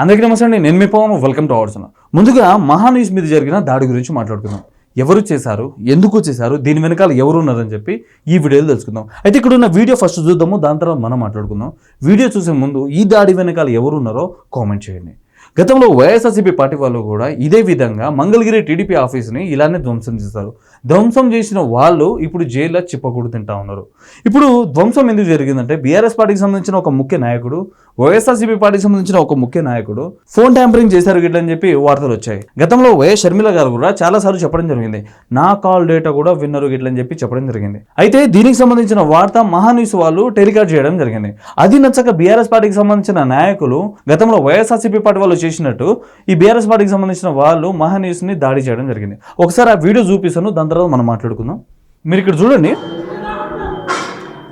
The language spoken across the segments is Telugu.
అందరికీ నమస్తే అండి. నేను మీ పవన్. వెల్కమ్ టు అవర్స్ ముందుగా మహానీస్ మీద జరిగిన దాడి గురించి మాట్లాడుకుందాం. ఎవరు చేశారు? ఎందుకు చేశారు? దీని వెనకాల ఎవరు ఉన్నారని చెప్పి ఈ వీడియోలో తెలుసుకుందాం. అయితే ఇక్కడ ఉన్న వీడియో ఫస్ట్ చూద్దాము దాని తర్వాత మనం మాట్లాడుకుందాం. వీడియో చూసే ముందు ఈ దాడి వెనకాల ఎవరు ఉన్నారో కామెంట్ చేయండి. గతంలో వైఎస్ఆర్సీపీ పార్టీ వాళ్ళు కూడా ఇదే విధంగా మంగళగిరి టీడీపీ ఆఫీస్ని ఇలానే ధ్వంసం చేస్తారు ధ్వంసం చేసిన వాళ్ళు ఇప్పుడు జైల్లో చిప్పకూడు తింటా ఉన్నారు. ఇప్పుడు ధ్వంసం ఎందుకు జరిగిందంటే బీఆర్ఎస్ పార్టీకి సంబంధించిన ఒక ముఖ్య నాయకుడు వైఎస్ఆర్సీపీ పార్టీకి సంబంధించిన ఒక ముఖ్య నాయకుడు ఫోన్ ట్యాంపరింగ్ చేశారు గిట్లని చెప్పి వార్తలు వచ్చాయి. గతంలో వైఎస్ షర్మిల గారు కూడా చాలా సార్లు చెప్పడం జరిగింది. నా కాల్ డేటా కూడా విన్నరు గిట్లని చెప్పి చెప్పడం జరిగింది. అయితే దీనికి సంబంధించిన వార్త మహాన్యూస్ వాళ్ళు టెలికాస్ట్ చేయడం జరిగింది. అది నచ్చక బీఆర్ఎస్ పార్టీకి సంబంధించిన నాయకులు గతంలో వైఎస్ఆర్సీపీ పార్టీ వాళ్ళు చేసినట్టు ఈ బీఆర్ఎస్ పార్టీకి సంబంధించిన వాళ్ళు మహాన్యూస్ని దాడి చేయడం జరిగింది. ఒకసారి ఆ వీడియో చూపిస్తాను దాని తర్వాత మనం మాట్లాడుకుందాం. మీరు ఇక్కడ చూడండి.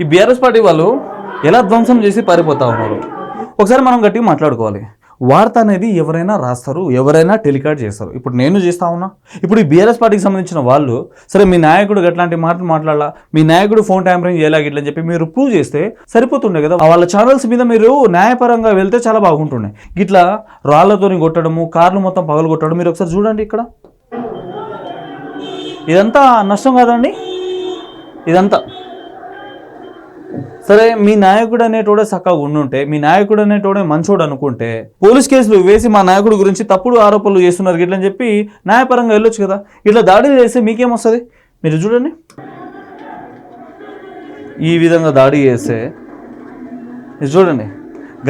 ఈ బీఆర్ఎస్ పార్టీ వాళ్ళు ఎలా ధ్వంసం చేసి పారిపోతా ఉన్నారు? ఒకసారి మనం గట్టిగా మాట్లాడుకోవాలి. వార్త అనేది ఎవరైనా రాస్తారు ఎవరైనా టెలికాట్ చేస్తారు. ఇప్పుడు నేను చేస్తా ఉన్నా? ఇప్పుడు ఈ బీఆర్ఎస్ పార్టీకి సంబంధించిన వాళ్ళు సరే మీ నాయకుడు అట్లాంటి మాటలు మాట్లాడాలా మీ నాయకుడు ఫోన్ ట్యాంపరింగ్ చేయలేక ఇట్లని చెప్పి మీరు ప్రూవ్ చేస్తే సరిపోతుండే కదా. వాళ్ళ ఛానల్స్ మీద మీరు న్యాయపరంగా వెళ్తే చాలా బాగుంటుండే. ఇట్లా రాళ్ళతోని కొట్టడము కార్లు మొత్తం పగలు కొట్టడం మీరు ఒకసారి చూడండి ఇక్కడ. ఇదంతా నష్టం కాదండి? ఇదంతా సరే మీ నాయకుడు అనేటోడే చక్కగా ఉండుంటే మీ నాయకుడు అనేటోడే మంచోడు అనుకుంటే పోలీస్ కేసులు వేసి మా నాయకుడు గురించి తప్పుడు ఆరోపణలు చేస్తున్నారు ఇట్లని చెప్పి న్యాయపరంగా వెళ్ళొచ్చు కదా. ఇట్లా దాడి చేస్తే మీకేమొస్తుంది మీరు చూడండి. ఈ విధంగా దాడి చేస్తే చూడండి.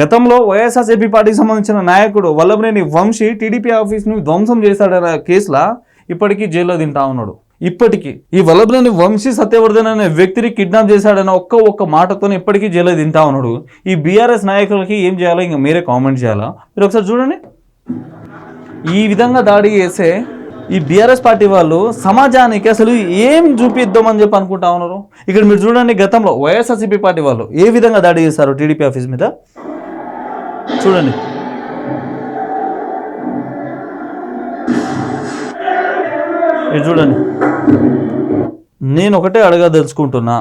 గతంలో వైఎస్ఆర్సీపీ పార్టీకి సంబంధించిన నాయకుడు వల్లభనేని వంశీ టీడీపీ ఆఫీస్ను ధ్వంసం చేశాడన్న కేసులా ఇప్పటికీ జైల్లో తింటా ఉన్నాడు. ఇప్పటికీ ఈ వల్లభనేని వంశీ సత్యవర్ధన్ అనే వ్యక్తిని కిడ్నాప్ చేశాడన్న ఒక్క ఒక్క మాటతో ఇప్పటికీ జైలు తింటా ఉన్నాడు. ఈ బీఆర్ఎస్ నాయకులకి ఏం చేయాలో ఇంకా మీరే కామెంట్ చేయాలా? మీరు ఒకసారి చూడండి. ఈ విధంగా దాడి చేసే ఈ బీఆర్ఎస్ పార్టీ వాళ్ళు సమాజానికి అసలు ఏం చూపిద్దామని చెప్పి అనుకుంటా ఉన్నారు? ఇక్కడ మీరు చూడండి గతంలో వైఎస్ఆర్సీపీ పార్టీ వాళ్ళు ఏ విధంగా దాడి చేశారు టీడీపీ ఆఫీస్ మీద? చూడండి. ఇది చూడండి. నేను ఒకటే అడగదలుచుకుంటున్నా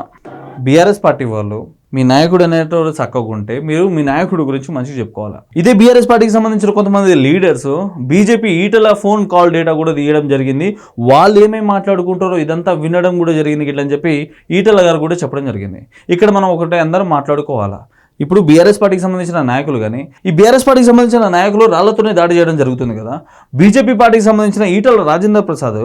బీఆర్ఎస్ పార్టీ వాళ్ళు మీ నాయకుడు అనేటోడు చక్కకుంటే మీరు మీ నాయకుడు గురించి మంచిగా చెప్పుకోవాలా? ఇదే బీఆర్ఎస్ పార్టీకి సంబంధించిన కొంతమంది leaders BJP Etela phone call data కూడా తీయడం జరిగింది. వాళ్ళు ఏమేమి మాట్లాడుకుంటారో ఇదంతా వినడం కూడా జరిగింది ఇట్లా అని చెప్పి ఈటల గారు కూడా చెప్పడం జరిగింది. ఇక్కడ మనం ఒకటే అందరం మాట్లాడుకోవాలా? ఇప్పుడు బీఆర్ఎస్ పార్టీకి సంబంధించిన నాయకులు కానీ ఈ బీఆర్ఎస్ పార్టీకి సంబంధించిన నాయకులు రాళ్ళతోనే దాడి చేయడం జరుగుతుంది కదా. బీజేపీ పార్టీకి సంబంధించిన ఈటల రాజేంద్ర ప్రసాద్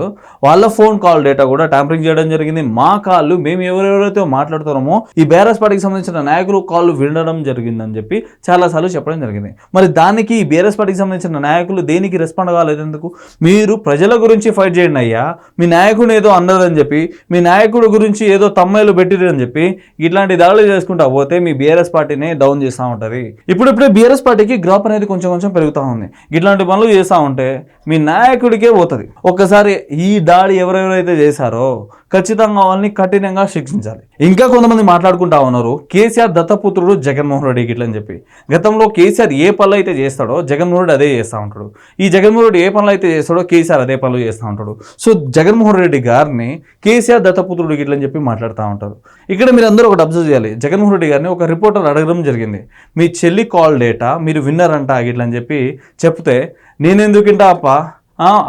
వాళ్ళ ఫోన్ కాల్ డేటా కూడా ట్యాంపరింగ్ చేయడం జరిగింది. మా కాళ్ళు మేము ఎవరెవరైతే మాట్లాడుతున్నామో ఈ బీఆర్ఎస్ పార్టీకి సంబంధించిన నాయకులు కాళ్ళు వినడం జరిగిందని చెప్పి చాలాసార్లు చెప్పడం జరిగింది. మరి దానికి ఈ బీఆర్ఎస్ పార్టీకి సంబంధించిన నాయకులు దేనికి రెస్పాండ్ కాలేదు ఎందుకు మీరు ప్రజల గురించి ఫైట్ చేయండి అయ్యా. మీ నాయకుడు ఏదో అన్నదని చెప్పి మీ నాయకుడు గురించి ఏదో తమ్మాయిలు పెట్టిరని చెప్పి ఇట్లాంటి దాడులు చేసుకుంటా పోతే మీ బీఆర్ఎస్ పార్టీని డౌన్ చేస్తూ ఉంటుంది. ఇప్పుడిప్పుడే బీఆర్ఎస్ పార్టీకి గ్రాప్ అనేది కొంచెం కొంచెం పెరుగుతూ ఉంది. ఇట్లాంటి పనులు చేస్తూ ఉంటే మీ నాయకుడికే పోతుంది. ఒక్కసారి ఈ దాడి ఎవరెవరైతే చేశారో ఖచ్చితంగా వాళ్ళని కఠినంగా శిక్షించాలి. ఇంకా కొంతమంది మాట్లాడుకుంటా ఉన్నారు కేసీఆర్ దత్తపుత్రుడు జగన్మోహన్ రెడ్డి గిట్లని చెప్పి. గతంలో కేసీఆర్ ఏ పనులు అయితే చేస్తాడో జగన్మోహన్ రెడ్డి అదే చేస్తూ ఉంటాడు. ఈ జగన్మోహన్ రెడ్డి ఏ పనులు అయితే చేస్తాడో కేసీఆర్ అదే పనులు చేస్తూ ఉంటాడు. సో జగన్మోహన్ రెడ్డి గారిని కేసీఆర్ దత్తపుత్రుడు గిట్లని చెప్పి మాట్లాడుతూ ఉంటారు. ఇక్కడ మీరు అందరూ ఒకటి అబ్జర్వ్ చేయాలి. జగన్మోహన్ రెడ్డి గారిని ఒక రిపోర్టర్ అడగడం జరిగింది. మీ చెల్లి కాల్ డేటా మీరు విన్నారంట ఇట్లా అని చెప్పి చెప్తే నేనెందుకు ఇంటా అప్ప?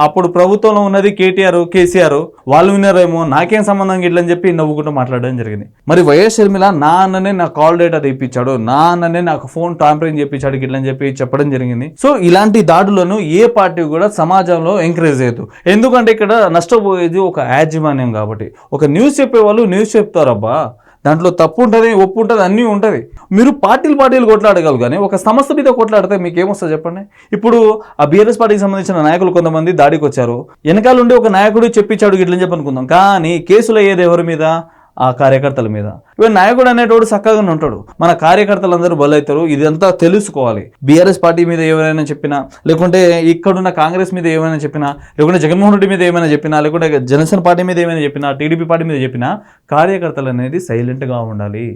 అప్పుడు ప్రభుత్వంలో ఉన్నది కేటీఆర్ కేసీఆర్ వాళ్ళు విన్నారేమో నాకేం సంబంధం ఇట్లని చెప్పి నవ్వుకుంటూ మాట్లాడడం జరిగింది. మరి వైఎస్ షర్మిల నా అన్ననే నా కాల్ డేటా తెప్పించాడు నా అన్ననే నాకు ఫోన్ టాంపరింగ్ చేయించాడు ఇట్లని చెప్పి చెప్పడం జరిగింది. సో ఇలాంటి దాడులను ఏ పార్టీ కూడా సమాజంలో ఎంకరేజ్ చేయదు. ఎందుకంటే ఇక్కడ నష్టపోయేది ఒక యాజమాన్యం కాబట్టి. ఒక న్యూస్ చెప్పే వాళ్ళు న్యూస్ చెప్తారబ్బా. దాంట్లో తప్పు ఉంటుంది ఒప్పు ఉంటుంది అన్నీ ఉంటుంది. మీరు పార్టీలు పార్టీలు కొట్లాడగలరు కానీ ఒక సమస్య మీద కొట్లాడితే మీకు ఏమొస్తుంది చెప్పండి? ఇప్పుడు ఆ బీఆర్ఎస్ పార్టీకి సంబంధించిన నాయకులు కొంతమంది దాడికి వచ్చారు వెనకాల ఉండి ఒక నాయకుడు చెప్పించాడు ఇట్లని చెప్పనుకుందాం. కానీ కేసులు అయ్యేది ఎవరి మీద? ఆ కార్యకర్తల మీద. ఇవన్న నాయకుడు అనేటోడు చక్కగానే ఉంటాడు. మన కార్యకర్తలందరూ బలవుతారు ఇదంతా తెలుసుకోవాలి. బీఆర్ఎస్ పార్టీ మీద ఏమైనా చెప్పినా లేకుంటే ఇక్కడున్న కాంగ్రెస్ మీద ఏమైనా చెప్పినా లేకుంటే జగన్మోహన్ రెడ్డి మీద ఏమైనా చెప్పినా లేకుంటే జనసేన పార్టీ మీద ఏమైనా చెప్పినా టీడీపీ పార్టీ మీద చెప్పినా కార్యకర్తలు అనేది సైలెంట్గా ఉండాలి.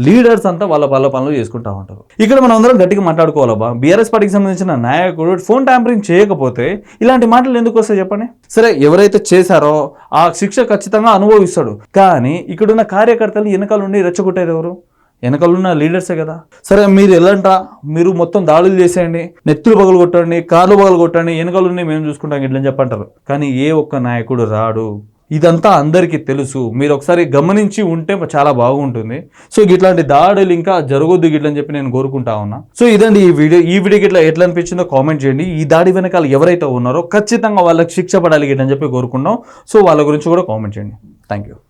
లీడర్స్ అంతా వాళ్ళ వాళ్ళ పనులు చేసుకుంటా ఉంటారు. ఇక్కడ మనం అందరం గట్టిగా మాట్లాడుకోవాలబ్బా. బీఆర్ఎస్ పార్టీకి సంబంధించిన నాయకుడు ఫోన్ ట్యాంపరింగ్ చేయకపోతే ఇలాంటి మాటలు ఎందుకు వస్తాయి చెప్పండి? సరే ఎవరైతే చేశారో ఆ శిక్ష ఖచ్చితంగా అనుభవిస్తాడు. కానీ ఇక్కడున్న కార్యకర్తలు వెనకాలండి రెచ్చగొట్టేది ఎవరు? వెనకాలన్న లీడర్సే కదా. సరే మీరు వెళ్ళంటా. మీరు మొత్తం దాడులు చేసేయండి. నెత్తులు పగలు కొట్టండి కార్లు పగలు కొట్టండి. వెనకాలన్నీ మేము చూసుకుంటాం ఇట్లని చెప్పంటారు. కానీ ఏ ఒక్క నాయకుడు రాడు. ఇదంతా అందరికీ తెలుసు. మీరు ఒకసారి గమనించి ఉంటే చాలా బాగుంటుంది. సో ఇట్లాంటి దాడులు ఇంకా జరగొద్దు గిట్లని చెప్పి నేను కోరుకుంటా ఉన్నా. సో ఇదండి ఈ వీడియో. ఈ వీడియో గిట్ల ఎట్లా అనిపించిందో కామెంట్ చేయండి. ఈ దాడి వెనకాల ఎవరైతే ఉన్నారో ఖచ్చితంగా వాళ్ళకి శిక్ష పడాలి గిట్లని చెప్పి కోరుకున్నాం సో వాళ్ళ గురించి కూడా కామెంట్ చేయండి. Thank you